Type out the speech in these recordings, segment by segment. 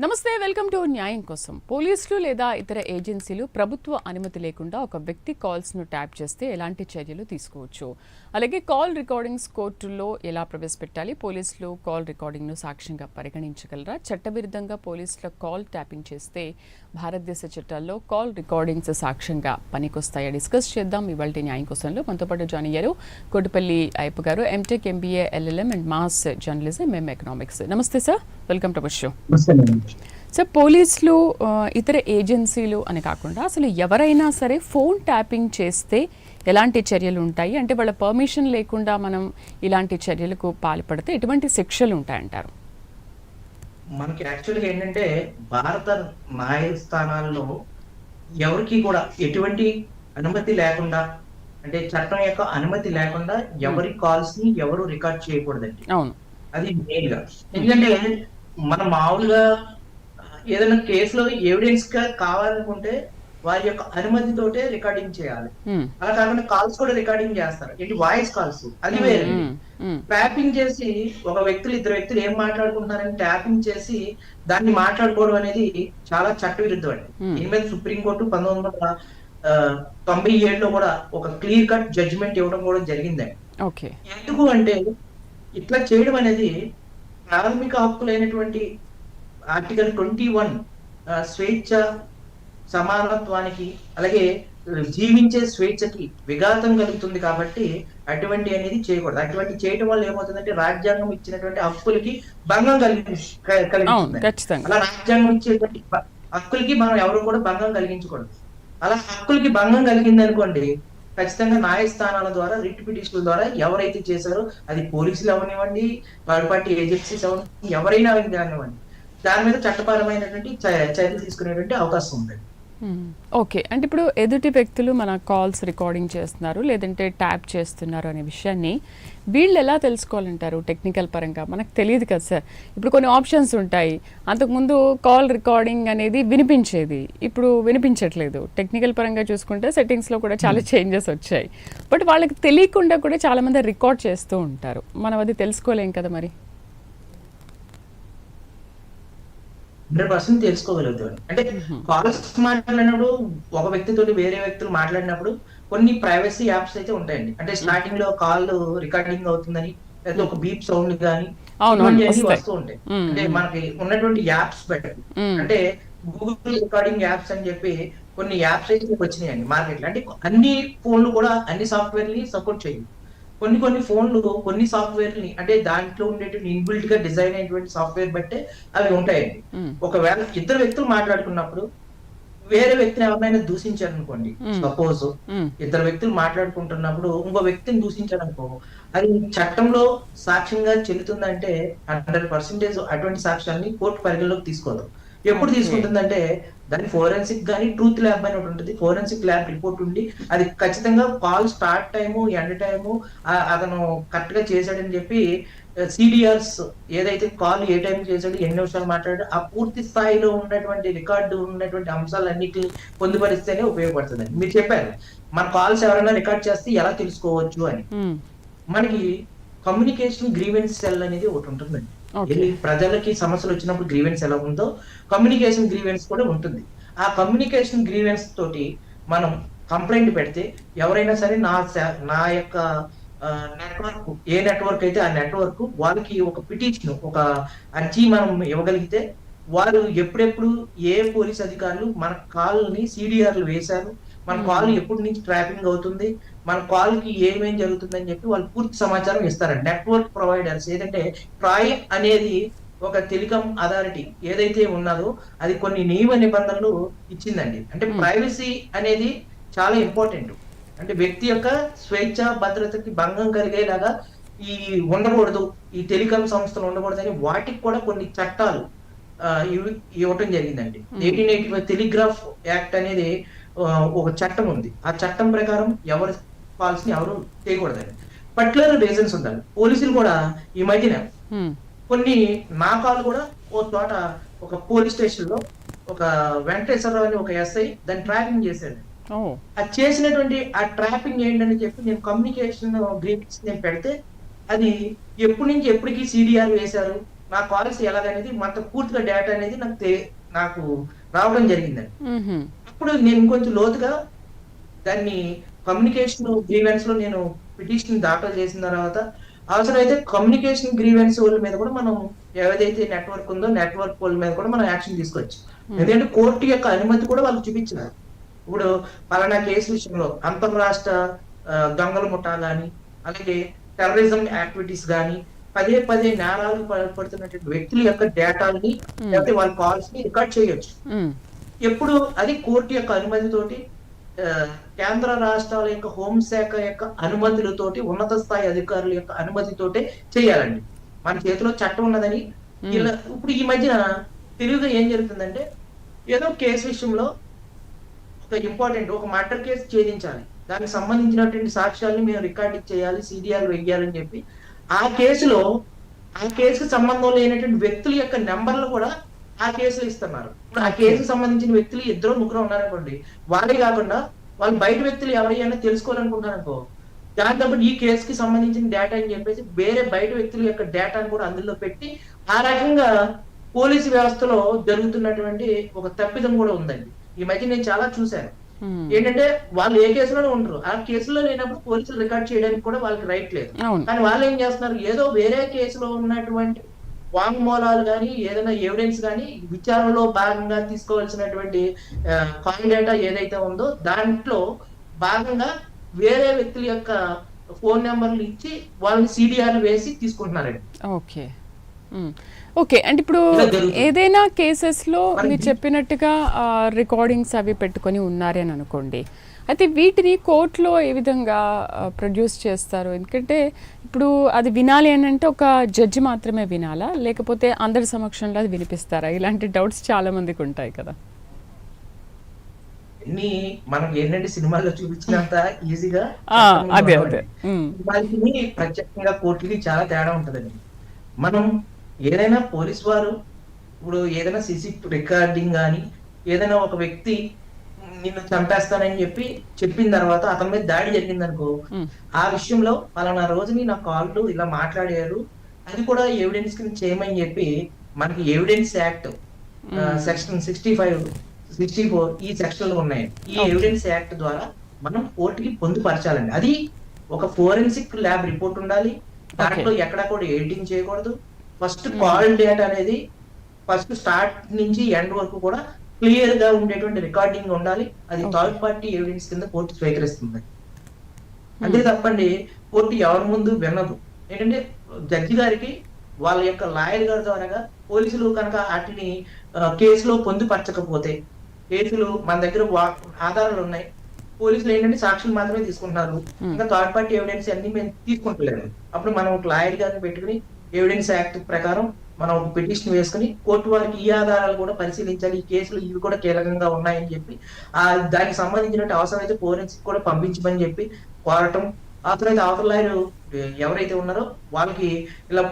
నమస్తే welcome to న్యాయం కోసం. పోలీసులు లేదా ఇతర ఏజెన్సీలు ప్రభుత్వ అనుమతి లేకుండా ఒక వ్యక్తి కాల్స్ను ట్యాప్ చేస్తే ఎలాంటి చర్యలు తీసుకోవచ్చు? అలాగే కాల్ రికార్డింగ్స్ కోర్టుల్లో ఎలా ప్రవేశపెట్టాలి? పోలీసులు కాల్ రికార్డింగ్ను సాక్ష్యంగా పరిగణించగలరా? చట్టవిరుద్ధంగా పోలీసుల కాల్ ట్యాపింగ్ చేస్తే భారతదేశ చట్టాల్లో కాల్ రికార్డింగ్స్ సాక్ష్యంగా పనికొస్తాయా డిస్కస్ చేద్దాం. ఇవాళ న్యాయం కోసంలో మనతో పాటు జాయిన్ అయ్యారు Kotipalli Ayyappa garu MTech MBA LLM and mass journalism MM economics. నమస్తే sir. Welcome to show. Sir పోలీసులు ఇతర ఏజెన్సీలు అని కాకుండా అసలు ఎవరైనా సరే ఫోన్ ట్యాపింగ్ చేస్తే ఎలాంటి చర్యలు ఉంటాయి? అంటే వాళ్ళ పర్మిషన్ లేకుండా మనం ఇలాంటి చర్యలకు పాల్పడితే ఎటువంటి శిక్షలు ఉంటాయంటారు? మనకి యాక్చువల్గా ఏంటంటే భారత న్యాయస్థానాల్లో ఎవరికి కూడా ఎటువంటి అనుమతి లేకుండా అంటే చట్టం యొక్క అనుమతి లేకుండా ఎవరి కాల్స్ని ఎవరు రికార్డ్ చేయకూడదండి. అది మెయిన్గా. ఎందుకంటే మనం మామూలుగా ఏదైనా కేసులో ఎవిడెన్స్గా కావాలనుకుంటే వారి యొక్క అనుమతితోటే రికార్డింగ్ చేయాలి. అలా కాకుండా కాల్స్ కూడా రికార్డింగ్ చేస్తారు. ఏంటి వాయిస్ కాల్స్ అది వేరే. ట్యాపింగ్ చేసి ఒక వ్యక్తులు ఇద్దరు వ్యక్తులు ఏం మాట్లాడుకుంటున్నారని ట్యాపింగ్ చేసి దాన్ని మాట్లాడుకోవడం అనేది చాలా చట్టవిరుద్ధం అండి Hmm. దీని మీద సుప్రీంకోర్టు పంతొమ్మిది వందల తొంభై ఏడులో కూడా ఒక క్లియర్ కట్ జడ్జిమెంట్ ఇవ్వడం కూడా జరిగిందండి. ఓకే ఎందుకు అంటే ఇట్లా చేయడం అనేది ప్రాథమిక హక్కులైనటువంటి ఆర్టికల్ ట్వంటీ వన్ స్వేచ్ఛ సమానత్వానికి అలాగే జీవించే స్వేచ్ఛకి విఘాతం కలుగుతుంది కాబట్టి అటువంటి అనేది చేయకూడదు. అటువంటి చేయటం వల్ల ఏమవుతుందంటే రాజ్యాంగం ఇచ్చినటువంటి హక్కులకి భంగం కలిగి కలిగిస్తుంది. అలా రాజ్యాంగం ఇచ్చేటువంటి హక్కులకి మనం ఎవరు కూడా భంగం కలిగించకూడదు. అలా హక్కులకి భంగం కలిగింది అనుకోండి ఖచ్చితంగా న్యాయస్థానాల ద్వారా రిట్ పిటిషన్ల ద్వారా ఎవరైతే చేశారో అది పోలీసులు అవనివ్వండి థర్డ్ పార్టీ ఏజెన్సీస్ అవనివ్వండి ఎవరైనా కానివ్వండి దాని మీద చట్టపరమైనటువంటి చర్యలు తీసుకునేటువంటి అవకాశం ఉంది. ఓకే అంటే ఇప్పుడు ఎదుటి వ్యక్తులు మన కాల్స్ రికార్డింగ్ చేస్తున్నారు లేదంటే ట్యాప్ చేస్తున్నారు అనే విషయాన్ని వీళ్ళు ఎలా తెలుసుకోవాలంటారు టెక్నికల్ పరంగా? మనకు తెలియదు కదా సార్. ఇప్పుడు కొన్ని ఆప్షన్స్ ఉంటాయి. అంతకుముందు కాల్ రికార్డింగ్ అనేది వినిపించేది. ఇప్పుడు వినిపించట్లేదు. టెక్నికల్ పరంగా చూసుకుంటే సెట్టింగ్స్లో కూడా చాలా చేంజెస్ వచ్చాయి. బట్ వాళ్ళకి తెలియకుండా కూడా చాలామంది రికార్డ్ చేస్తూ ఉంటారు. మనం అది తెలుసుకోలేం కదా మరి? హండ్రెడ్ పర్సెంట్ తెలుసుకోగలుగుతాడు. అంటే కాల్స్ మాట్లాడినప్పుడు ఒక వ్యక్తితో వేరే వ్యక్తులు మాట్లాడినప్పుడు కొన్ని ప్రైవసీ యాప్స్ అయితే ఉంటాయండి. అంటే స్టార్టింగ్లో కాల్ రికార్డింగ్ అవుతుందని లేదా ఒక బీప్ సౌండ్ కానీ. వస్తూ ఉంటాయి. అంటే మనకి ఉన్నటువంటి యాప్స్ బట్టి మ్మ్. అంటే గూగుల్ రికార్డింగ్ యాప్స్ అని చెప్పి కొన్ని యాప్స్ అయితే వచ్చినాయండి మార్కెట్లో. అంటే అన్ని ఫోన్లు కూడా అన్ని సాఫ్ట్వేర్ని సపోర్ట్ చేయవు. కొన్ని కొన్ని ఫోన్లు కొన్ని సాఫ్ట్వేర్ని అంటే దాంట్లో ఉండేటువంటి ఇన్బిల్ట్గా డిజైన్ అయినటువంటి సాఫ్ట్వేర్ బట్టే అవి ఉంటాయండి. ఒకవేళ ఇద్దరు వ్యక్తులు మాట్లాడుకున్నప్పుడు వేరే వ్యక్తిని ఎవరినైనా దూషించారు అనుకోండి. సపోజ్. ఇద్దరు వ్యక్తులు మాట్లాడుకుంటున్నప్పుడు ఇంకో వ్యక్తిని దూషించారు అనుకో అది చట్టంలో సాక్ష్యంగా చెల్లుతుందంటే హండ్రెడ్ పర్సెంటేజ్ అటువంటి సాక్ష్యాన్ని కోర్టు పరిగణలోకి తీసుకోదు ఎప్పుడు. తీసుకుంటుందంటే దాని ఫోరెన్సిక్ కానీ ట్రూత్ ల్యాబ్ అని ఒకటి ఉంటుంది. ఫోరెన్సిక్ ల్యాబ్ రిపోర్ట్ ఉండి అది ఖచ్చితంగా call start time end time అతను కరెక్ట్గా చేశాడని చెప్పి సిడిఆర్స్ ఏదైతే కాల్ ఏ టైం చేశాడు ఎన్ని నిమిషాలు మాట్లాడాడు ఆ పూర్తి స్థాయిలో ఉన్నటువంటి రికార్డు ఉన్నటువంటి అంశాలన్నిటిని పొందుపరిస్తేనే ఉపయోగపడుతుంది మీరు చెప్పారు మన కాల్స్ ఎవరైనా రికార్డ్ చేస్తే ఎలా తెలుసుకోవచ్చు అని. మనకి కమ్యూనికేషన్ గ్రీవెన్స్ సెల్ అనేది ఒకటి ఉంటుందండి. ప్రజలకి సమస్యలు వచ్చినప్పుడు గ్రీవెన్స్ ఎలా ఉందో కమ్యూనికేషన్ గ్రీవెన్స్ కూడా ఉంటుంది ఆ కమ్యూనికేషన్ గ్రీవెన్స్ తోటి మనం కంప్లైంట్ పెడితే ఎవరైనా సరే నా నా యొక్క నెట్వర్క్ ఏ నెట్వర్క్ అయితే ఆ నెట్వర్క్ వాళ్ళకి ఒక పిటిషన్ ఒక అర్జీ మనం ఇవ్వగలిగితే వారు ఎప్పుడెప్పుడు ఏ పోలీస్ అధికారులు మన కాల్ని సిడిఆర్లు వేశారు మన. కాల్ ఎప్పటి నుంచి ట్రాపింగ్ అవుతుంది మన కాల్కి ఏమేం జరుగుతుందని చెప్పి వాళ్ళు పూర్తి సమాచారం ఇస్తారండి నెట్వర్క్ ప్రొవైడర్స్ ఏదంటే ట్రాయ్ అనేది ఒక టెలికాం అథారిటీ ఏదైతే ఉన్నదో అది కొన్ని నియమ నిబంధనలు ఇచ్చిందండి అంటే. ప్రైవసీ అనేది చాలా ఇంపార్టెంట్ అంటే వ్యక్తి యొక్క స్వేచ్ఛ భద్రతకి భంగం కలిగేలాగా ఈ ఉండకూడదు ఈ టెలికాం సంస్థలు ఉండకూడదని వాటికి కూడా కొన్ని చట్టాలు ఇవ్వటం జరిగిందండి. Eighteen eighty five telegraph act అనేది ఒక చట్టం ఉంది ఆ చట్టం ప్రకారం ఎవరి కాల్స్ని ఎవరు చేయకూడదండి పర్టికులర్ రీజన్స్ ఉండాలి పోలీసులు కూడా ఈ మధ్యన. కొన్ని నా కాల్ కూడా ఓ చోట ఒక పోలీస్ స్టేషన్లో ఒక వెంకటేశ్వరరావు అని ఒక ఎస్ఐ దాన్ని ట్రాకింగ్ చేశాడు. అది చేసినటువంటి ఆ ట్రాపింగ్ ఏంటని చెప్పి నేను కమ్యూనికేషన్ గ్రీప్స్ నేను పెడితే అది ఎప్పటి నుంచి ఎప్పటికి సిడిఆర్ వేశారు నా కాల్స్ ఎలాగనేది మొత్తం పూర్తిగా డేటా అనేది నాకు నాకు రావడం జరిగిందండి. అప్పుడు నేను కొంచెం లోతుగా దాన్ని కమ్యూనికేషన్ గ్రీవెన్స్లో నేను పిటిషన్ దాఖలు చేసిన తర్వాత అవసరమైతే కమ్యూనికేషన్ గ్రీవెన్స్ వాళ్ళ మీద కూడా మనం ఏదైతే నెట్వర్క్ ఉందో నెట్వర్క్ వాళ్ళ మీద కూడా మనం యాక్షన్ తీసుకోవచ్చు. ఎందుకంటే కోర్టు యొక్క అనుమతి కూడా వాళ్ళు చూపించినారు ఇప్పుడు పలానా కేసు విషయంలో అంతర్రాష్ట్ర దొంగల ముఠా గాని అలాగే టెర్రరిజం యాక్టివిటీస్ గాని పదే పదే నేరాలు పడుతున్నటువంటి వ్యక్తుల యొక్క డేటాని లేకపోతే వాళ్ళ కాల్స్ని రికార్డ్ చేయొచ్చు. మ్మ్. ఎప్పుడు అది కోర్టు యొక్క అనుమతితోటి కేంద్ర రాష్ట్రాల యొక్క హోంశాఖ యొక్క అనుమతులతోటి ఉన్నత స్థాయి అధికారుల యొక్క అనుమతితోటే చేయాలండి. మన చేతిలో చట్టం ఉన్నదని ఇలా ఇప్పుడు ఈ మధ్యన తెలుగుగా ఏం జరుగుతుందంటే ఏదో కేసు విషయంలో ఒక ఇంపార్టెంట్ ఒక మర్డర్ కేసు ఛేదించాలి. దానికి సంబంధించినటువంటి సాక్ష్యాలను మేము రికార్డింగ్ చేయాలి సిడిఆర్ వెయ్యాలని చెప్పి. ఆ కేసులో ఆ కేసుకు సంబంధం లేనటువంటి వ్యక్తుల యొక్క నెంబర్లు కూడా ఆ కేసులు ఇస్తున్నారు. ఇప్పుడు ఆ కేసుకు సంబంధించిన వ్యక్తులు ఇద్దరు ముగ్గురు ఉన్నారనుకోండి వాళ్ళే కాకుండా వాళ్ళు బయట వ్యక్తులు ఎవరైనా తెలుసుకోవాలనుకుంటారు అనుకో దాంతో ఈ కేసుకి సంబంధించిన డేటా అని చెప్పేసి వేరే బయట వ్యక్తుల యొక్క డేటాను కూడా అందులో పెట్టి ఆ రకంగా పోలీసు వ్యవస్థలో జరుగుతున్నటువంటి ఒక తప్పిదం కూడా ఉందండి. ఈ మధ్య నేను చాలా చూశాను. మ్మ్. ఏంటంటే వాళ్ళు ఏ కేసులోనే ఉండరు. ఆ కేసులో లేనప్పుడు పోలీసులు రికార్డ్ చేయడానికి కూడా వాళ్ళకి రైట్ లేదు. కానీ వాళ్ళు ఏం చేస్తున్నారు? ఏదో వేరే కేసులో ఉన్నటువంటి వాంగ్మూలాలు కానీ ఏదైనా ఎవిడెన్స్ కానీ విచారణలో భాగంగా తీసుకోవాల్సినటువంటి కాల్ డేటా ఏదైతే ఉందో దాంట్లో భాగంగా వేరే వ్యక్తుల యొక్క ఫోన్ నెంబర్లు ఇచ్చి వాళ్ళని సిడిఆర్ వేసి తీసుకుంటున్నారండి ఓకే. ఓకే అంటే ఇప్పుడు. ఏదైనా కేసెస్లో మరి మీరు చెప్పినట్టుగా రికార్డింగ్స్ అవి పెట్టుకొని ఉన్నారే అని అనుకోండి అయితే వీటిని కోర్టులో ఏ విధంగా ప్రొడ్యూస్ చేస్తారు? ఎందుకంటే ఇప్పుడు అది వినాలి అని అంటే ఒక జడ్జి మాత్రమే వినాలా? లేకపోతే అందరి సమక్షంలో అది వినిపిస్తారా? ఇలాంటి డౌట్స్ చాలా మందికి ఉంటాయి కదా. మనం ఏంటంటే సినిమాల్లో చూపించినంత ఈజీగా అదే కోర్టుకి చాలా తేడా ఉంటుందండి. మనం ఏదైనా పోలీస్ వారు ఇప్పుడు ఏదైనా సిసి రికార్డింగ్ కానీ ఏదైనా ఒక వ్యక్తి నిన్ను చంపేస్తానని చెప్పి చెప్పిన తర్వాత అతని మీద దాడి జరిగింది అనుకో. ఆ విషయంలో పలానా రోజుని నా కాళ్ళు ఇలా మాట్లాడారు. అది కూడా ఎవిడెన్స్ కింద చేయమని చెప్పి మనకి evidence act section sixty five sixty four ఈ సెక్షన్లో ఉన్నాయి. ఈ. ఎవిడెన్స్ యాక్ట్ ద్వారా మనం కోర్టుకి పొందుపరచాలండి. అది ఒక ఫోరెన్సిక్ ల్యాబ్ రిపోర్ట్ ఉండాలి. దాంట్లో ఎక్కడ కూడా ఎడిటింగ్ చేయకూడదు. ఫస్ట్ కాల్ డేటా అనేది ఫస్ట్ స్టార్ట్ నుంచి ఎండ్ వరకు కూడా క్లియర్గా ఉండేటువంటి రికార్డింగ్ ఉండాలి. అది. థర్డ్ పార్టీ ఎవిడెన్స్ కింద కోర్టు స్వీకరిస్తుంది. అంతే తప్పండి కోర్టు ఎవరి ముందు వినదు. ఏంటంటే జడ్జి గారికి వాళ్ళ యొక్క లాయర్ గారి ద్వారా పోలీసులు కనుక వాటిని కేసులో పొందుపరచకపోతే కేసులు మన దగ్గర ఆధారాలు ఉన్నాయి. పోలీసులు ఏంటంటే సాక్షులు మాత్రమే తీసుకుంటున్నారు. ఇంకా థర్డ్ పార్టీ ఎవిడెన్స్ అన్ని మేము తీసుకుంటలేదు అప్పుడు మనం ఒక లాయర్ గారిని పెట్టుకుని ఎవిడెన్స్ యాక్ట్ ప్రకారం మనం ఒక పిటిషన్ వేసుకుని కోర్టు వారికి ఈ ఆధారాలు కూడా పరిశీలించాలి. ఈ కేసులు ఇవి కూడా కీలకంగా ఉన్నాయని చెప్పి ఆ దానికి సంబంధించినట్టు అవసరమైతే ఫోరెన్సిక్ కూడా పంపించమని చెప్పి కోరటం. అవసరమైతే అవతల లాయర్ ఎవరైతే ఉన్నారో వాళ్ళకి ఇలా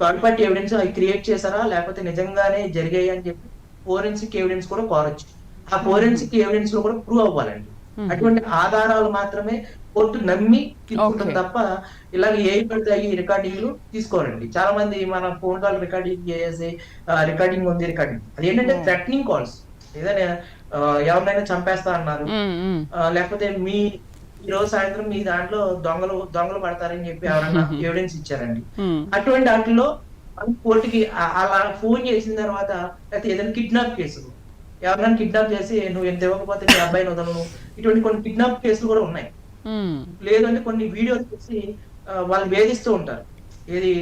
థర్డ్ పార్టీ ఎవిడెన్స్ అవి క్రియేట్ చేశారా లేకపోతే నిజంగానే జరిగాయి అని చెప్పి ఫోరెన్సిక్ ఎవిడెన్స్ కూడా కోరొచ్చు. ఆ ఫోరెన్సిక్ ఎవిడెన్స్లో కూడా ప్రూవ్ అవ్వాలండి. అటువంటి ఆధారాలు మాత్రమే కోర్టు నమ్మి Okay. తప్ప ఇలాగ ఏ పడితే రికార్డింగ్లు తీసుకోరండి చాలా మంది మన ఫోన్ కాల్ రికార్డింగ్ చేసి రికార్డింగ్ ఉంది రికార్డింగ్ అది ఏంటంటే Oh. థ్రెటనింగ్ కాల్స్ ఏదైనా ఎవరినైనా చంపేస్తా అన్నారు మ్మ్. ఆ, లేకపోతే మీ ఈ రోజు సాయంత్రం మీ దాంట్లో దొంగలు దొంగలు పడతారని చెప్పి ఎవరైనా ఎవిడెన్స్ ఇచ్చారండి. అటువంటి వాటిలో కోర్టుకి అలా ఫోన్ చేసిన తర్వాత లేకపోతే ఏదైనా కిడ్నాప్ కేసు ఎవరైనా కిడ్నాప్ చేసి నువ్వు ఎంత ఇవ్వకపోతే నీ అబ్బాయిని వదలను ఇటువంటి కొన్ని కిడ్నాప్ కేసులు కూడా ఉన్నాయి. లేదంటే కొన్ని వీడియోలు చూసి వాళ్ళు వేధిస్తూ ఉంటారు. ఏది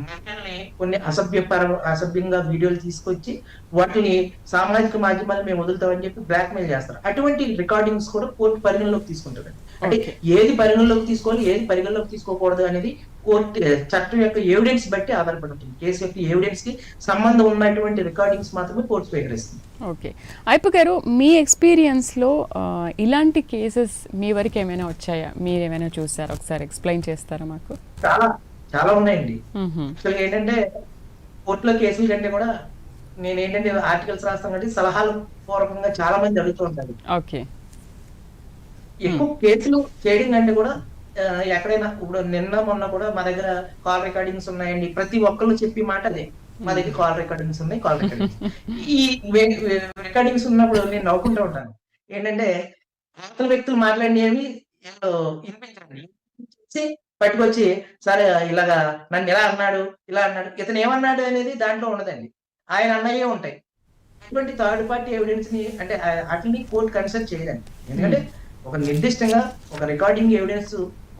మహిళల్ని కొన్ని అసభ్యపర అసభ్యంగా వీడియోలు తీసుకొచ్చి వాటిని సామాజిక మాధ్యమాలు మేము వదులుతామని చెప్పి బ్లాక్ మెయిల్ చేస్తారు. అటువంటి రికార్డింగ్స్ కూడా కోర్టు పరిగణలోకి తీసుకుంటుంది అంటే. ఏది పరిగణలోకి తీసుకోవాలి ఏది పరిగణలోకి తీసుకోకూడదు అనేది కోర్టు చట్టం యొక్క ఎవిడెన్స్ బట్టి ఆధారపడి ఉంటుంది. కేసు యొక్క ఎవిడెన్స్కి సంబంధం ఉన్నటువంటి రికార్డింగ్స్ మాత్రమే కోర్టు స్వీకరిస్తుంది. ఓకే. అయిపు గారు మీ ఎక్స్పీరియన్స్లో ఇలాంటి కేసెస్ మీ వరకు ఏమైనా వచ్చాయా? మీరు ఏమైనా చూసారా? ఒకసారి ఎక్స్ప్లెయిన్ చేస్తారా మాకు? చాలా చాలా ఉన్నాయండి. ఏంటంటే కోర్టులో కేసుల కంటే కూడా నేను ఏంటంటే ఆర్టికల్స్ రాస్తాం కాబట్టి సలహాలు పూర్వకంగా చాలా మంది అడుగుతూ ఉంటారు. ఓకే. ఎక్కువ కేసులు చేయడం కంటే కూడా ఎక్కడైనా ఇప్పుడు నిన్న మొన్న కూడా మా దగ్గర కాల్ రికార్డింగ్స్ ఉన్నాయండి. ప్రతి ఒక్కళ్ళు చెప్పి మాట అదే మా దగ్గర కాల్ రికార్డింగ్స్ ఉన్నాయి కాల్ రికార్డింగ్స్ ఈ రికార్డింగ్స్ ఉన్నప్పుడు నేను నవ్వుకుంటూ ఉంటాను. ఏంటంటే అవతల వ్యక్తులు మాట్లాడినవి వినిపించండి పట్టుకొచ్చి సరే ఇలాగా నన్ను ఇలా అన్నాడు? ఇలా అన్నాడు? ఇతను ఏమన్నాడు అనేది దాంట్లో ఉండదండి. ఆయన అన్నయ్యే ఉంటాయి. ఇటువంటి థర్డ్ పార్టీ ఎవిడెన్స్ని అంటే అట్లని కోర్టు కన్సల్ట్ చేయదండి ఎందుకంటే ఒక నిర్దిష్టంగా ఒక రికార్డింగ్ ఎవిడెన్స్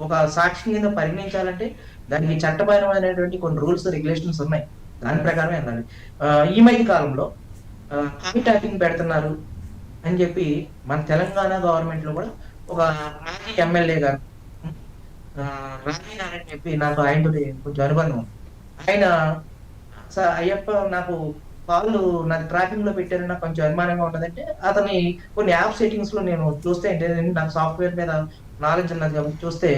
ఒక సాక్షి కింద పరిగణించాలంటే దానికి చట్టపరమైనటువంటి కొన్ని రూల్స్ రెగ్యులేషన్స్ ఉన్నాయి. దాని ప్రకారమే వెళ్ళాలి ఈ మధ్య కాలంలో కాపీ ట్యాపింగ్ పెడుతున్నారు అని చెప్పి మన తెలంగాణ గవర్నమెంట్లో కూడా ఒక మాజీ ఎమ్మెల్యే గారు రాజీనారాయణ అని చెప్పి నాకు ఆయన కొంచెం అనుబంధం ఆయన అయ్యప్ప నాకు కాళ్ళు నాకు ట్రాకింగ్లో పెట్టారు నాకు కొంచెం అనుమానంగా ఉంటుందంటే అతని కొన్ని యాప్ సెట్టింగ్స్లో నేను చూస్తే అంటే నాకు సాఫ్ట్వేర్ మీద నాలెడ్జ్ ఉన్నది కాబట్టి చూస్తే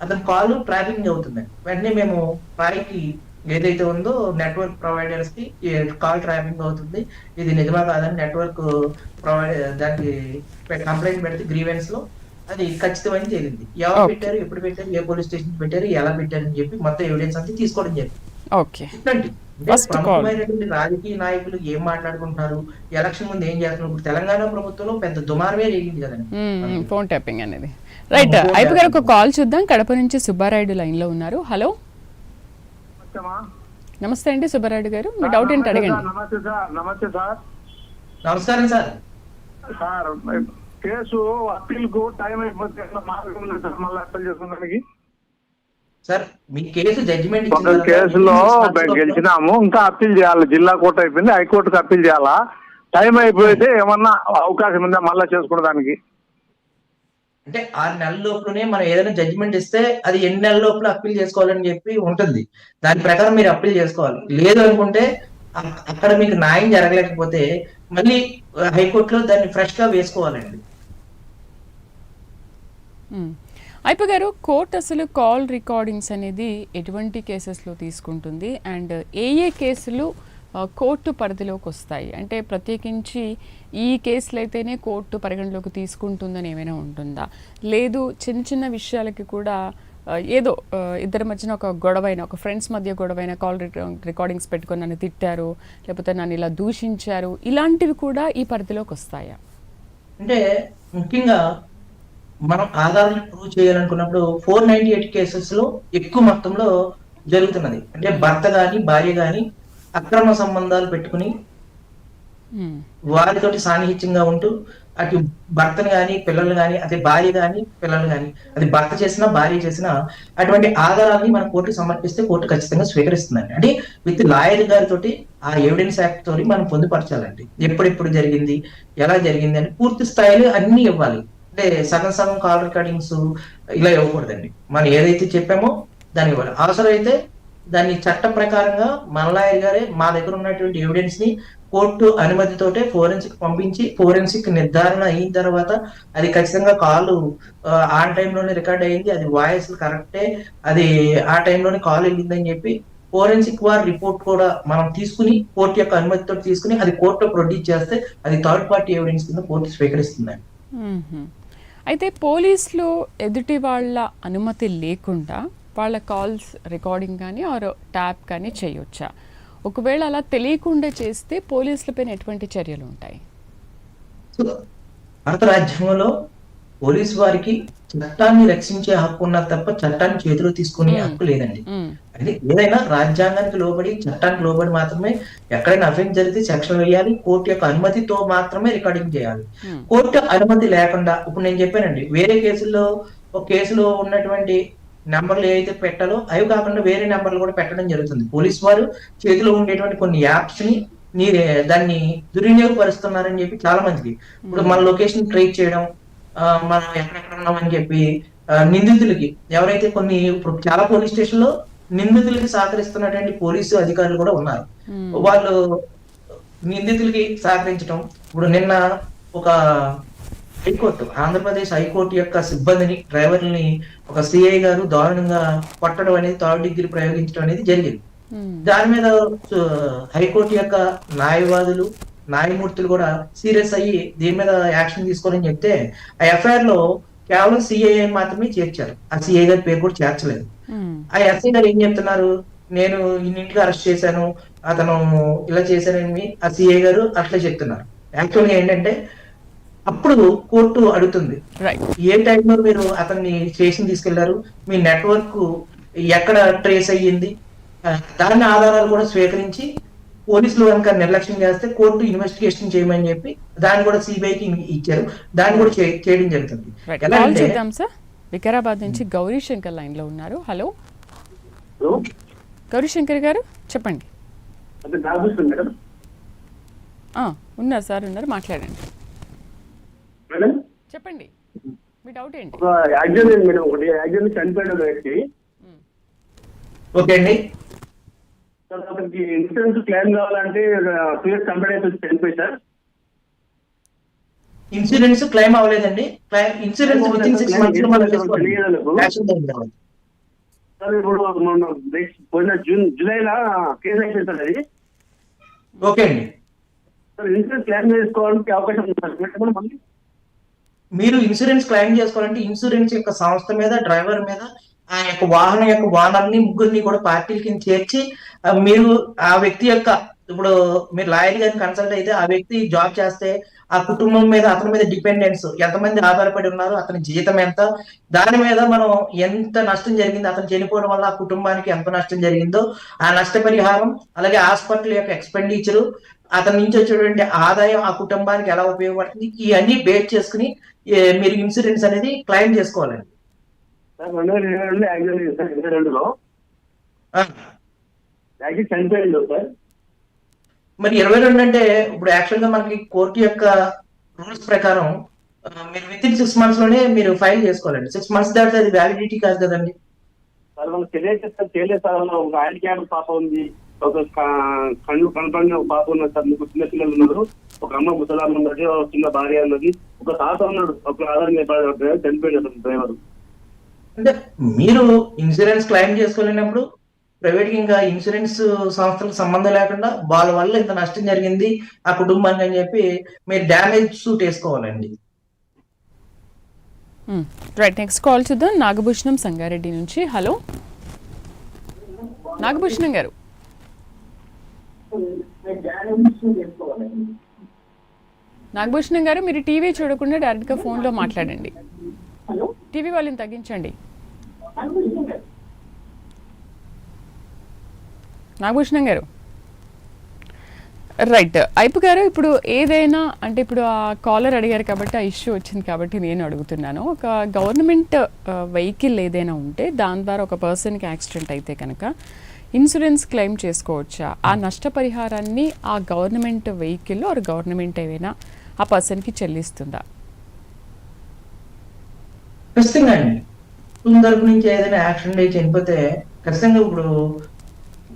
అతని కాల్ ట్రాకింగ్ అవుతుంది వెంటనే మేము పైకి ఏదైతే ఉందో నెట్వర్క్ ప్రొవైడర్స్కి కాల్ ట్రాకింగ్ అవుతుంది. ఇది నిజమా కాదని నెట్వర్క్ ప్రొవైడర్ దానికి కంప్లైంట్ పెడితే గ్రీవెన్స్లో అది ఖచ్చితమని తేలింది. ఎవరు. పెట్టారు ఎప్పుడు పెట్టారు ఏ పోలీస్ స్టేషన్ పెట్టారు ఎలా పెట్టారు అని చెప్పి మొత్తం ఎవిడెన్స్ అంతా తీసుకోవడం జరిగింది. ఓకే. ప్రముఖమైనటువంటి రాజకీయ నాయకులు ఏం మాట్లాడుకుంటున్నారు ఎలక్షన్ ముందు ఏం చేస్తున్నారు ఇప్పుడు తెలంగాణ ప్రభుత్వంలో పెద్ద దుమారమే రేగింది కదండి. ఫోన్ ట్యాపింగ్ అనేది. రైట్ phone అయిపు గారు ఒక. కాల్ చూద్దాం. కడప నుంచి సుబ్బారాయుడు లైన్లో ఉన్నారు. హలో. నమస్తే అండి సుబ్బారాయుడు గారు. మీ డౌట్ ఏంటి నమస్తే అడగండి. సార్, నమస్తే సార్ నమస్తే సార్. నమస్కారం సార్. సార్ కేసు అప్పీల్కు టైం అయిపోతే మార్గం లేదు సార్? మళ్ళీ అప్పీల్ చేసుకోవడానికి సార్ మీ కేసు జడ్జిమెంట్ కేసులో మేము గెలిచినాము. ఇంకా అప్పీల్ చేయాలి. జిల్లా కోర్టు అయిపోయింది. హైకోర్టుకి అప్పీల్ చేయాలా? టైం అయిపోతే ఏమన్నా అవకాశం ఉందా మళ్ళీ చేసుకోవడానికి అంటే ఆరు నెలల లోపలనే మనం ఏదైనా జడ్జిమెంట్ ఇస్తే అది ఎన్ని నెలల లోపల అప్పీల్ చేసుకోవాలని చెప్పి ఉంటుంది. దాని ప్రకారం మీరు అప్పీల్ చేసుకోవాలి. లేదు అనుకుంటే అక్కడ మీకు న్యాయం జరగలేకపోతే మళ్ళీ హైకోర్టులో దాన్ని ఫ్రెష్గా వేసుకోవాలండి. అయిపో గారు కోర్ట్ అసలు కాల్ రికార్డింగ్స్ అనేది ఎటువంటి కేసెస్లో తీసుకుంటుంది? అండ్ ఏ ఏ కేసులు కోర్టు పరిధిలోకి వస్తాయి. అంటే ప్రత్యేకించి ఈ కేసులు అయితేనే కోర్టు పరిగణలోకి తీసుకుంటుందని ఏమైనా ఉంటుందా? లేదు చిన్న చిన్న విషయాలకి కూడా ఏదో ఇద్దరి మధ్యన ఒక గొడవైన ఒక ఫ్రెండ్స్ మధ్య గొడవైన కాల్ రికార్డింగ్స్ పెట్టుకొని నన్ను తిట్టారు లేకపోతే నన్ను ఇలా దూషించారు ఇలాంటివి కూడా ఈ పరిధిలోకి వస్తాయా? అంటే ముఖ్యంగా మనం ఆధారాలు ప్రూవ్ చేయాలనుకున్నప్పుడు ఫోర్ నైన్టీ ఎయిట్ కేసెస్లో ఎక్కువ మొత్తంలో జరుగుతున్నది. అంటే భర్త గాని భార్య గాని అక్రమ సంబంధాలు పెట్టుకుని. వారితోటి సాన్నిహిత్యంగా ఉంటూ అటు భర్తను గాని పిల్లలు గాని అదే భార్య గాని పిల్లలు గాని అది భర్త చేసినా భార్య చేసినా అటువంటి ఆధారాన్ని మన కోర్టుకు సమర్పిస్తే కోర్టు ఖచ్చితంగా స్వీకరిస్తుందండి. అంటే విత్ లాయర్ గారితో ఆ ఎవిడెన్స్ యాక్ట్ తోటి మనం పొందుపరచాలండి. ఎప్పుడెప్పుడు జరిగింది ఎలా జరిగింది అని పూర్తి స్థాయిలో అన్ని ఇవ్వాలి. అంటే సగం సగం కాల్ రికార్డింగ్స్ ఇలా ఇవ్వకూడదండి. మనం ఏదైతే చెప్పామో దాన్ని ఇవ్వాలి. అవసరమైతే దాన్ని చట్ట ప్రకారంగా మన లాయర్ గారే మా దగ్గర ఉన్నటువంటి ఎవిడెన్స్ని కోర్టు అనుమతితోటే ఫోరెన్సిక్ పంపించి ఫోరెన్సిక్ నిర్ధారణ అయిన తర్వాత అది ఖచ్చితంగా కాల్ ఆ టైంలోనే రికార్డ్ అయింది. అది వాయిస్ కరెక్టే అది ఆ టైంలోనే కాల్ వెళ్ళిందని చెప్పి ఫోరెన్సిక్ వారి రిపోర్ట్ కూడా మనం తీసుకుని కోర్టు యొక్క అనుమతితో తీసుకుని అది కోర్టు ప్రొడ్యూస్ చేస్తే అది థర్డ్ పార్టీ ఎవిడెన్స్ కింద కోర్టు స్వీకరిస్తుందండి. అయితే పోలీసులు ఎదుటి వాళ్ళ అనుమతి లేకుండా వాళ్ళ కాల్స్ రికార్డింగ్ కానీ ఆర్ ట్యాప్ కానీ చేయొచ్చా ఒకవేళ అలా తెలియకుండా చేస్తే పోలీసులపైన ఎటువంటి చర్యలు ఉంటాయి సో భారత రాజ్యాంగంలో పోలీసు వారికి చట్టాన్ని రక్షించే హక్కు ఉన్నది తప్ప చట్టాన్ని చేతిలో తీసుకునే. హక్కు లేదండి. అది ఏదైనా రాజ్యాంగానికి లోబడి చట్టానికి లోబడి మాత్రమే ఎక్కడైనా అఫెన్స్ జరిగితే సెక్షన్ వేయాలి కోర్టు యొక్క అనుమతితో మాత్రమే రికార్డింగ్ చేయాలి. కోర్టు అనుమతి లేకుండా ఇప్పుడు నేను చెప్పానండి వేరే కేసుల్లో ఒక కేసులో ఉన్నటువంటి నెంబర్లు ఏవైతే పెట్టాలో అవి కాకుండా వేరే నెంబర్లు కూడా పెట్టడం జరుగుతుంది. పోలీస్ వారు చేతిలో ఉండేటువంటి కొన్ని యాప్స్ని మీరే దాన్ని దుర్వినియోగపరుస్తున్నారని చెప్పి చాలా మందికి. ఇప్పుడు మన లొకేషన్ ట్రేక్ చేయడం మనం ఎక్కడెక్కడ ఉన్నామని చెప్పి నిందితులకి ఎవరైతే కొన్ని ఇప్పుడు చాలా పోలీస్ స్టేషన్లో నిందితులకి సహకరిస్తున్నటువంటి పోలీసు అధికారులు కూడా ఉన్నారు. వాళ్ళు నిందితులకి సహకరించడం ఇప్పుడు నిన్న ఒక హైకోర్టు ఆంధ్రప్రదేశ్ హైకోర్టు యొక్క సిబ్బందిని డ్రైవర్ని ఒక సిఐ గారు దారుణంగా కొట్టడం అనేది థర్డ్ డిగ్రీ ప్రయోగించడం అనేది జరిగింది. దాని మీద హైకోర్టు యొక్క న్యాయవాదులు న్యాయమూర్తులు కూడా సీరియస్ అయ్యి దీని మీద యాక్షన్ తీసుకోవాలని చెప్తే ఆ ఎఫ్ఐఆర్లో కేవలం సిఐ మాత్రమే చేర్చారు. ఆ సిఐ గారి పేరు కూడా చేర్చలేదు. ఆ ఎస్ఐ గారు ఏం చెప్తున్నారు? నేను ఇన్నింటికి అరెస్ట్ చేశాను అతను ఇలా చేశారని ఆ సిఐ గారు అట్లా చెప్తున్నారు. యాక్చువల్గా ఏంటంటే అప్పుడు కోర్టు అడుగుతుంది. రైట్ ఏ టైంలో మీరు అతన్ని స్టేషన్ తీసుకెళ్ళారు? మీ నెట్వర్క్ ఎక్కడ ట్రేస్ అయ్యింది? దాని ఆధారాలు కూడా స్వీకరించి పోలీసులు కనుక నిర్లక్ష్యం చేస్తే కోర్టు ఇన్వెస్టిగేషన్ చేయమని చెప్పి దాన్ని కూడా సిబిఐకి ఇచ్చారు. దాన్ని కూడా చే- చేయడం జరుగుతుంది. ఎలా చేద్దాం సార్ వికారాబాద్ నుంచి గౌరీ శంకర్ లైన్లో ఉన్నారు హలో గౌరీ శంకర్ గారు చెప్పండి. ఉన్నారు సార్ ఉన్నారు. మాట్లాడండి. చెప్పండి. మీ డౌట్ ఏంటి? యాక్సిడెంట్ మేడం ఒకటి యాక్సిడెంట్ చనిపోయాడు ఒక వ్యక్తి ఓకే అండి. సార్ అతనికి ఇన్సూరెన్స్ క్లెయిమ్ కావాలంటే టూ ఇయర్స్ కంపెనీ వచ్చి చనిపోయి సార్. ఇన్సూరెన్స్ క్లెయిమ్ అవ్వలేదండి. ఇన్సూరెన్స్ విత్ ఇన్ సిక్స్ అవ్వలేదు. మంత్స్లో మనం చేసుకోవాలి. సార్ ఇప్పుడు మొన్న నెక్స్ట్ పోయిన జూన్ జూలైలో కేసు అయిపోయింది సార్ అది. ఓకే అండి. సార్ ఇన్సూరెన్స్ క్లెయిమ్ చేసుకోవడానికి అవకాశం ఉంది సార్? మళ్ళీ మీరు ఇన్సూరెన్స్ క్లెయిమ్ చేసుకోవాలంటే ఇన్సూరెన్స్ యొక్క సంస్థ మీద డ్రైవర్ మీద ఆ యొక్క వాహనం యొక్క వాహనాన్ని ముగ్గురిని కూడా పార్టీల కింద చేర్చి మీరు ఆ వ్యక్తి యొక్క ఇప్పుడు మీరు లాయర్ గారిని కన్సల్ట్ అయితే ఆ వ్యక్తి జాబ్ చేస్తే ఆ కుటుంబం మీద అతని మీద డిపెండెన్స్ ఎంతమంది ఆధారపడి ఉన్నారు అతని జీతం ఎంత దాని మీద మనం ఎంత నష్టం జరిగింది అతను చనిపోవడం వల్ల ఆ కుటుంబానికి ఎంత నష్టం జరిగిందో ఆ నష్టపరిహారం అలాగే హాస్పిటల్ యొక్క ఎక్స్పెండిచర్ అతని నుంచి వచ్చేటువంటి ఆదాయం ఆ కుటుంబానికి ఎలా ఉపయోగపడుతుంది? ఇవన్నీ బేట్ చేసుకుని మీరు ఇన్సూరెన్స్ అనేది క్లెయిమ్ చేసుకోవాలండి. సార్ రెండు వేల ఇరవై రెండు యాక్సిడెంట్ ఇరవై రెండులో. ఆ, యాక్సిడెంట్ చనిపోయింది సార్. మరి ఇరవై రెండు అంటే ఇప్పుడు యాక్చువల్గా మనకి కోర్టు యొక్క రూల్స్ ప్రకారం మీరు విత్ ఇన్ సిక్స్ మంత్స్లోనే మీరు ఫైల్ చేసుకోవాలండి. సిక్స్ మంత్స్ దాటితే అది వ్యాలిడిటీ కాదు కదండి. సార్ తెలియదు సార్ ఒక హ్యాండ్ క్యాప్ పాప ఉంది. ఒక కళ్ళు కనపడిన ఒక పాప ఉన్నది సార్ ముగ్గురు చిన్న పిల్లలు ఉన్నారు. ఒక అమ్మ ముసలాం ఉన్నది ఒక చిన్న భార్య ఉన్నది. ఒక తాత ఉన్నాడు ఒక ఆధార్ డ్రైవర్ చనిపోయాడు అతను డ్రైవర్. అంటే మీరు ఇన్సూరెన్స్ క్లెయిమ్ చేసుకోలేనప్పుడు ప్రైవేట్ ఇంకా ఇన్సూరెన్స్ సంస్థలకు సంబంధం లేకుండా వాళ్ళ వల్ల ఇంత నష్టం జరిగింది ఆ కుటుంబానికి అని చెప్పి మీరు డ్యామేజ్ సూట్ వేసుకోవాలండి. రైట్ నెక్స్ట్ కాల్ చూద్దాం. నాగభూషణం సంగారెడ్డి నుంచి. హలో. నాగభూషణం గారు. నాగభూషణం గారు మీరు టీవీ చూడకుండా డైరెక్ట్గా ఫోన్లో మాట్లాడండి. టీవీ వాళ్ళని తగ్గించండి. నాగభూషణం గారు? రైట్. అయిపు గారు ఇప్పుడు ఏదైనా అంటే ఇప్పుడు ఆ కాలర్ అడిగారు కాబట్టి ఆ ఇష్యూ వచ్చింది కాబట్టి నేను అడుగుతున్నాను. ఒక గవర్నమెంట్ వెహికల్ ఏదైనా ఉంటే దాని ద్వారా ఒక పర్సన్కి యాక్సిడెంట్ అయితే కనుక ఇన్సూరెన్స్ క్లెయిమ్ చేసుకోవచ్చా? ఆ నష్టపరిహారాన్ని ఆ గవర్నమెంట్ వెహికల్ ఆర్ గవర్నమెంట్ ఏదైనా ఆ పర్సన్కి చెల్లిస్తుందా? ఖచ్చితంగా అండి తరపు నుంచి ఏదైనా యాక్షన్ అయి చనిపోతే ఖచ్చితంగా ఇప్పుడు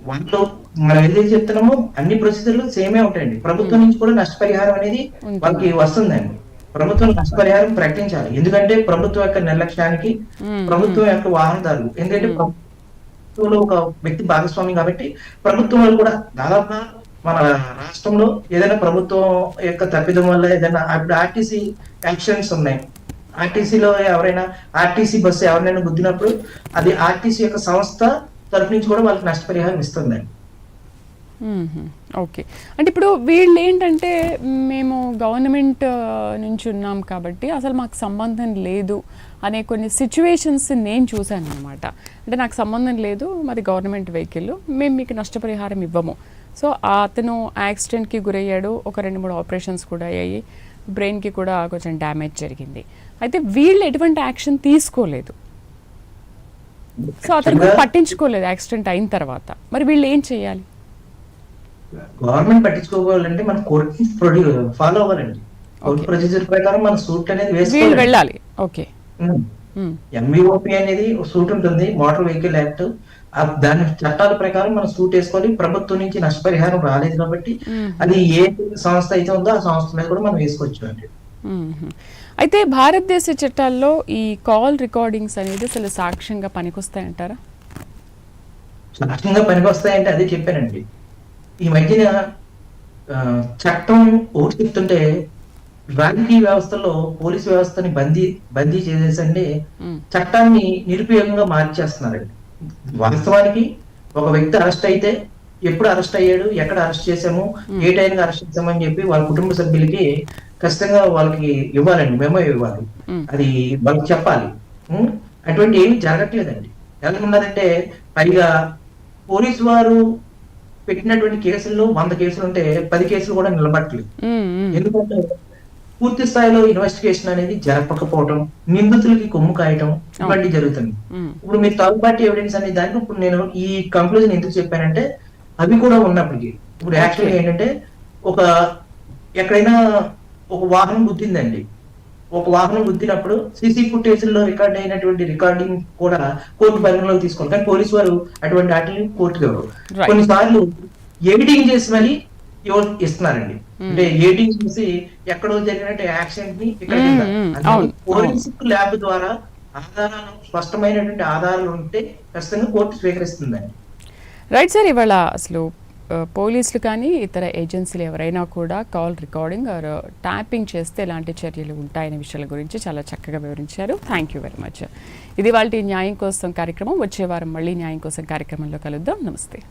వాళ్ళు మనం ఏదైతే చెప్తున్నామో అన్ని ప్రొసీజర్లు సేమే ఉంటాయండి. ప్రభుత్వం నుంచి కూడా నష్టపరిహారం అనేది. వాళ్ళకి వస్తుందండి. ప్రభుత్వం నష్టపరిహారం ప్రకటించాలి. ఎందుకంటే ప్రభుత్వం యొక్క నిర్లక్ష్యానికి మ్మ్. ప్రభుత్వం యొక్క వాహనదారులు. ఎందుకంటే ప్రభుత్వంలో ఒక వ్యక్తి భాగస్వామి కాబట్టి ప్రభుత్వం కూడా దాదాపుగా మన రాష్ట్రంలో ఏదైనా ప్రభుత్వం యొక్క తప్పిదం వల్ల ఏదైనా ఇప్పుడు ఆర్టీసీ యాక్షన్స్ ఉన్నాయి. ఆర్టీసీలో ఎవరైనా ఆర్టీసీ బస్సు ఎవరినైనా గుద్దినప్పుడు అది ఆర్టీసీ యొక్క సంస్థ తరఫు నుంచి కూడా వాళ్ళకి నష్టపరిహారం ఇస్తుందండి. ఓకే. అంటే ఇప్పుడు వీళ్ళు ఏంటంటే మేము గవర్నమెంట్ నుంచి ఉన్నాం కాబట్టి అసలు మాకు సంబంధం లేదు అనే కొన్ని సిచ్యువేషన్స్ నేను చూశాను అనమాట అంటే నాకు సంబంధం లేదు మాది గవర్నమెంట్ వెహికల్ మేము మీకు నష్టపరిహారం ఇవ్వము. సో అతను యాక్సిడెంట్కి గురయ్యాడు ఒక రెండు మూడు ఆపరేషన్స్ కూడా అయ్యాయి బ్రెయిన్కి కూడా కొంచెం డ్యామేజ్ జరిగింది. అయితే వీళ్ళు ఎటువంటి యాక్షన్ తీసుకోలేదు. సో అతను కూడా పట్టించుకోలేదు యాక్సిడెంట్ అయిన తర్వాత. మరి వీళ్ళు ఏం చేయాలి? గవర్నమెంట్ పట్టించుకోవాలంటే మన కోర్ట్ ప్రొడ్యూ ఫాలో అవ్వాలండి. కోర్ట్. ప్రొసీజర్ ప్రకారం మన సూట్ అనేది వేసుకోవాలి. వెళ్ళాలి. ఓకే. ఎంబీఓపి అనేది ఒక సూట్ ఉంటుంది మోటార్ వెహికల్ యాక్ట్ దాని చట్టాల ప్రకారం మనం సూట్ వేసుకోవాలి. ప్రభుత్వం నుంచి నష్టపరిహారం రాలేదు కాబట్టి మ్మ్. అది ఏ సంస్థ అయితే ఉందో ఆ సంస్థ మీద కూడా మనం వేసుకోవచ్చు అండి. అయితే భారతదేశ చట్టాల్లో ఈ కాల్ రికార్డింగ్స్ అనేది అసలు సాక్ష్యంగా పనికొస్తాయంటారా? సాక్ష్యంగా పనికి వస్తాయంటే అదే చెప్పానండి. ఈ మధ్యన చట్టం ఒకటి చెప్తుంటే రాజకీయ వ్యవస్థలో పోలీస్ వ్యవస్థని బందీ బందీ చేసేసండి. చట్టాన్ని నిరుపయోగంగా మార్చేస్తున్నారండి వాస్తవానికి ఒక వ్యక్తి అరెస్ట్ అయితే ఎప్పుడు అరెస్ట్ అయ్యాడు ఎక్కడ అరెస్ట్ చేశాము ఏ టైంకి అరెస్ట్ చేశామని చెప్పి వాళ్ళ కుటుంబ సభ్యులకి ఖచ్చితంగా వాళ్ళకి ఇవ్వాలండి మెమో ఇవ్వాలి. అది వాళ్ళకి చెప్పాలి? అటువంటి ఏమి జరగట్లేదండి ఎలా ఉన్నదంటే పైగా పోలీసు వారు పెట్టినటువంటి కేసుల్లో వంద కేసులు ఉంటే పది కేసులు కూడా నిలబట్టలేదు. ఎందుకంటే పూర్తి స్థాయిలో ఇన్వెస్టిగేషన్ అనేది జరపకపోవటం నిందితులకి కొమ్ము కాయటం ఇవన్నీ జరుగుతుంది. ఇప్పుడు మీరు థర్డ్ పార్టీ ఎవిడెన్స్ అనే దానికి ఇప్పుడు నేను ఈ కంక్లూజన్ ఎందుకు చెప్పానంటే అవి కూడా ఉన్నప్పటికీ ఇప్పుడు యాక్చువల్గా ఏంటంటే ఒక ఎక్కడైనా ఒక వాహనం గుద్దిందండి. ఒక వాహనం గుద్దినప్పుడు సీసీ ఫుటేజ్లో రికార్డ్ అయినటువంటి రికార్డింగ్ కూడా కోర్టు పరిగణలోకి తీసుకోవాలి. కానీ పోలీసు వారు అటువంటి వాటిని కోర్టుకి ఇవ్వరు. కొన్నిసార్లు ఎడిటింగ్ చేసి మరి ఇస్తున్నారండి. అంటే ఎడిటింగ్ చేసి ఎక్కడో జరిగినట్టు యాక్సిడెంట్ని ఇక్కడ Mm, mm, అది అవును, ఫోరెన్సిక్ ల్యాబ్ ద్వారా ఆధారాలు స్పష్టమైనటువంటి ఆధారాలు ఉంటే ఖచ్చితంగా కోర్టు స్వీకరిస్తుందండి. రైట్ సార్ ఇవాళ అసలు పోలీసులు కానీ ఇతర ఏజెన్సీలు ఎవరైనా కూడా కాల్ రికార్డింగ్ ఆర్ ట్యాపింగ్ చేస్తే ఎలాంటి చర్యలు ఉంటాయనే విషయాల గురించి చాలా చక్కగా వివరించారు. థ్యాంక్ యూ వెరీ మచ్ ఇది వాళ్ళ న్యాయం కోసం కార్యక్రమం. వచ్చే వారం మళ్ళీ న్యాయం కోసం కార్యక్రమంలో కలుద్దాం. నమస్తే.